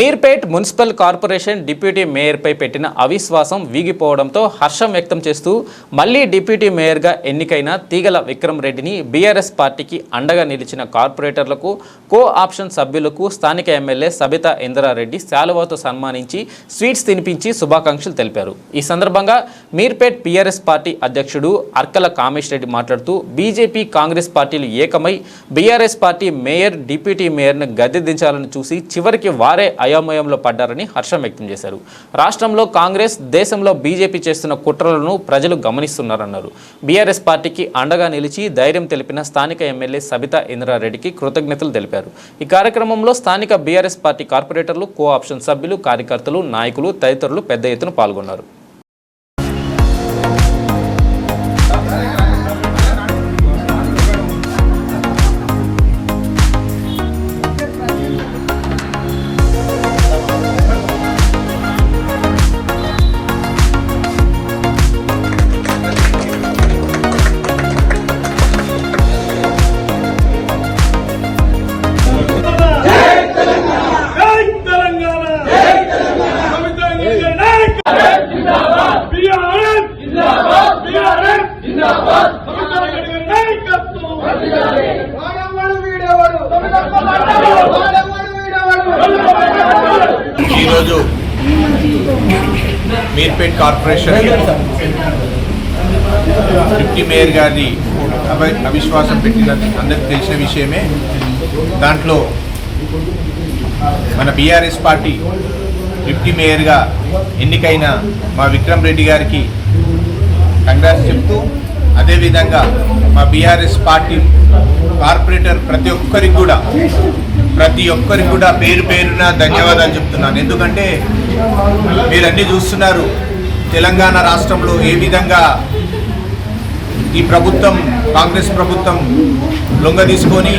Meerpet municipal corporation deputy మేయర్పై పెట్టిన అవిశ్వాసం వీగిపోవడంతో హర్షం వ్యక్తం చేస్తూ మళ్ళీ డిప్యూటీ మేయర్గా ఎన్నికైన తీగల విక్రమ్ రెడ్డిని బీఆర్ఎస్ పార్టీకి అండగా నిలిచిన కార్పొరేటర్లకు కో ఆప్షన్ సభ్యులకు స్థానిక ఎమ్మెల్యే సబితా ఇంద్రారెడ్డి శాలువాతో సన్మానించి స్వీట్స్ తినిపించి శుభాకాంక్షలు తెలిపారు. ఈ సందర్భంగా మీర్పేట్ బీఆర్ఎస్ పార్టీ అధ్యక్షుడు అర్కల కామేష్ రెడ్డి మాట్లాడుతూ బీజేపీ కాంగ్రెస్ పార్టీలు ఏకమై బీఆర్ఎస్ పార్టీ మేయర్ డిప్యూటీ మేయర్ను గద్దె దించాలని చూసి చివరికి వారే అయోమయంలో పడ్డారని హర్షం వ్యక్తం చేశారు. రాష్ట్రంలో కాంగ్రెస్ దేశంలో బీజేపీ చేస్తున్న కుట్రలను ప్రజలు గమనిస్తున్నారన్నారు. బీఆర్ఎస్ పార్టీకి అండగా నిలిచి ధైర్యం తెలిపిన స్థానిక ఎమ్మెల్యే సబితా ఇంద్రారెడ్డికి కృతజ్ఞతలు తెలిపారు. ఈ కార్యక్రమంలో స్థానిక బీఆర్ఎస్ పార్టీ కార్పొరేటర్లు కో ఆప్షన్ సభ్యులు కార్యకర్తలు నాయకులు తదితరులు పెద్ద ఎత్తున పాల్గొన్నారు. మీర్పేట్ కార్పొరేషన్ డిప్యూటీ మేయర్ గారిని అవిశ్వాసం పెట్టిన అందరికి తెలిసిన విషయమే. దాంట్లో మన బీఆర్ఎస్ పార్టీ డిప్యూటీ మేయర్గా ఎన్నికైన మా విక్రమ్ రెడ్డి గారికి కంగ్రాట్స్ చెప్తూ అదేవిధంగా మా బీఆర్ఎస్ పార్టీ కార్పొరేటర్ ప్రతి ఒక్కరికి కూడా ప్రతి ఒక్కరికి కూడా పేరు పేరున ధన్యవాదాలు చెప్తున్నాను. ఎందుకంటే మీరు అన్నీ చూస్తున్నారు. తెలంగాణ రాష్ట్రంలో ఏ విధంగా ఈ ప్రభుత్వం కాంగ్రెస్ ప్రభుత్వం లొంగ తీసుకొని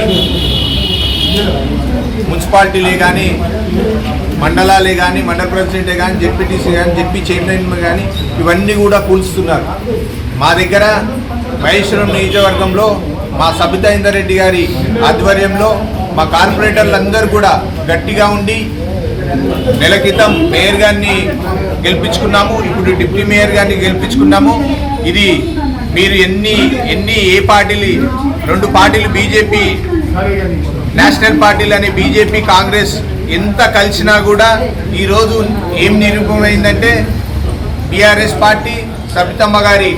మున్సిపాలిటీలే కానీ మండలాలే కానీ మండల ప్రెసిడెంటే కానీ జెడ్పీటీసీ కానీ జెడ్పీ చైర్మన్ కానీ ఇవన్నీ కూడా కూల్చుతున్నారు మా దగ్గర మహేశ్వరం నియోజకవర్గంలో మా సబితా ఇందర్ రెడ్డి గారి ఆధ్వర్యంలో మా కార్పొరేటర్లందరూ కూడా గట్టిగా ఉండి నెల క్రితం మేయర్ గారిని గెలిపించుకున్నాము ఇప్పుడు డిప్యూటీ మేయర్ గారిని గెలిపించుకున్నాము. ఇది మీరు ఎన్ని ఎన్ని ఏ పార్టీలు రెండు పార్టీలు బీజేపీ నేషనల్ పార్టీలు అనే బీజేపీ కాంగ్రెస్ ఎంత కలిసినా కూడా ఈరోజు ఏం నిరూపమైందంటే బీఆర్ఎస్ పార్టీ సబితమ్మ గారి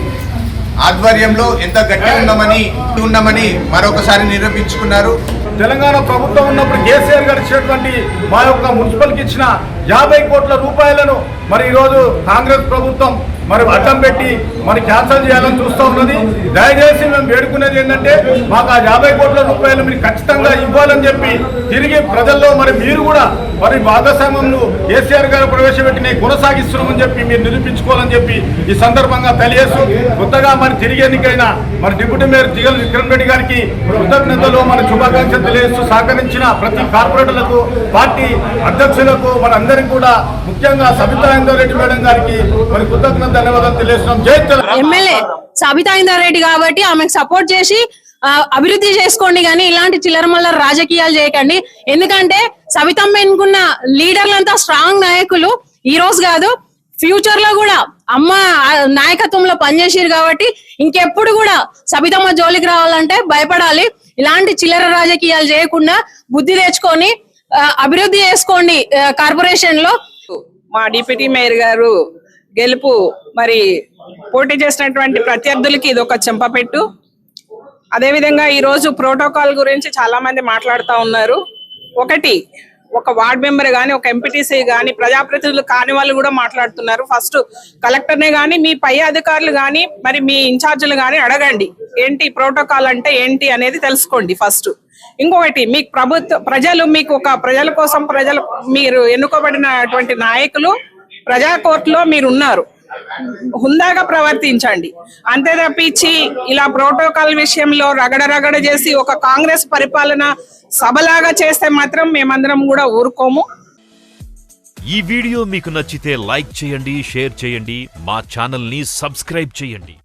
ఆధ్వర్యంలో ఎంత గట్టిగా ఉన్నామని ఉన్నామని మరొకసారి నిరూపించుకున్నారు. తెలంగాణ ప్రభుత్వం ఉన్నప్పుడు కేసీఆర్ గారు ఇచ్చినటువంటి మా యొక్క మున్సిపల్కి ఇచ్చిన యాభై కోట్ల రూపాయలను మరి ఈరోజు కాంగ్రెస్ ప్రభుత్వం మరి అడ్డం పెట్టి మరి క్యాన్సల్ చేయాలని చూస్తూ ఉన్నది. దయచేసి మేము వేడుకునేది ఏంటంటే మాకు ఆ యాభై కోట్ల రూపాయలు మీరు ఖచ్చితంగా ఇవ్వాలని చెప్పి తిరిగి ప్రజల్లో మరి మీరు కూడా మరి భాగస్వామ్యంను కేసీఆర్ గారు ప్రవేశపెట్టిన కొనసాగిస్తున్నామని చెప్పి మీరు నిరూపించుకోవాలని చెప్పి ఈ సందర్భంగా తెలియజేస్తూ కొత్తగా మరి తిరిగి ఎన్నికైన మరి డిప్యూటీ మేయర్ జిగల్ విక్రమ్ రెడ్డి గారికి కృతజ్ఞతలు మన శుభాకాంక్షలు తెలియజేస్తూ సహకరించిన ప్రతి కార్పొరేటర్లకు పార్టీ అధ్యక్షులకు మనందరికీ కూడా ముఖ్యంగా సబితా ఇందర్ రెడ్డి మేడం గారికి మరి కృతజ్ఞత ధన్యవాదాలు తెలియజేస్తున్నాం. ఎమ్మెల్యే సబితా ఇందారెడ్డి కాబట్టి ఆమెకు సపోర్ట్ చేసి అభివృద్ధి చేసుకోండి కానీ ఇలాంటి చిల్లర మల్లర రాజకీయాలు చేయకండి. ఎందుకంటే సబితమ్మ ఎన్నుకున్న లీడర్లంతా స్ట్రాంగ్ నాయకులు. ఈ రోజు కాదు ఫ్యూచర్లో కూడా అమ్మ నాయకత్వంలో పనిచేసారు కాబట్టి ఇంకెప్పుడు కూడా సబితమ్మ జోలికి రావాలంటే భయపడాలి. ఇలాంటి చిల్లర రాజకీయాలు చేయకుండా బుద్ధి తెచ్చుకొని అభివృద్ధి చేసుకోండి కార్పొరేషన్లో మా డిప్యూటీ మేయర్ గారు గెలుపు మరి పోటీ చేసినటువంటి ప్రత్యర్థులకి ఇది ఒక చెంపపెట్టు అదేవిధంగా ఈ రోజు ప్రోటోకాల్ గురించి చాలా మంది మాట్లాడుతూ ఉన్నారు. ఒకటి ఒక వార్డ్ మెంబర్ కానీ ఒక ఎంపీటీసీ గాని ప్రజాప్రతినిధులు కాని వాళ్ళు కూడా మాట్లాడుతున్నారు. ఫస్ట్ కలెక్టర్నే కానీ మీ పై అధికారులు కానీ మరి మీ ఇన్ఛార్జీలు కానీ అడగండి. ఏంటి ప్రోటోకాల్ అంటే ఏంటి అనేది తెలుసుకోండి ఫస్ట్. ఇంకొకటి మీకు ప్రభుత్వ ప్రజలు మీకు ఒక ప్రజల కోసం ప్రజలు మీరు ఎన్నుకోబడినటువంటి నాయకులు ప్రజా కోర్టులో మీరు ఉన్నారు హుందాగా ప్రవర్తించండి. అంతే తప్పించి ఇలా ప్రోటోకాల్ విషయంలో రగడ రగడ చేసి ఒక కాంగ్రెస్ పరిపాలన సభలాగా చేస్తే మాత్రం మేమందరం కూడా ఊరుకోము. ఈ వీడియో మీకు నచ్చితే లైక్ చేయండి షేర్ చేయండి మా ఛానల్ని సబ్స్క్రైబ్ చేయండి.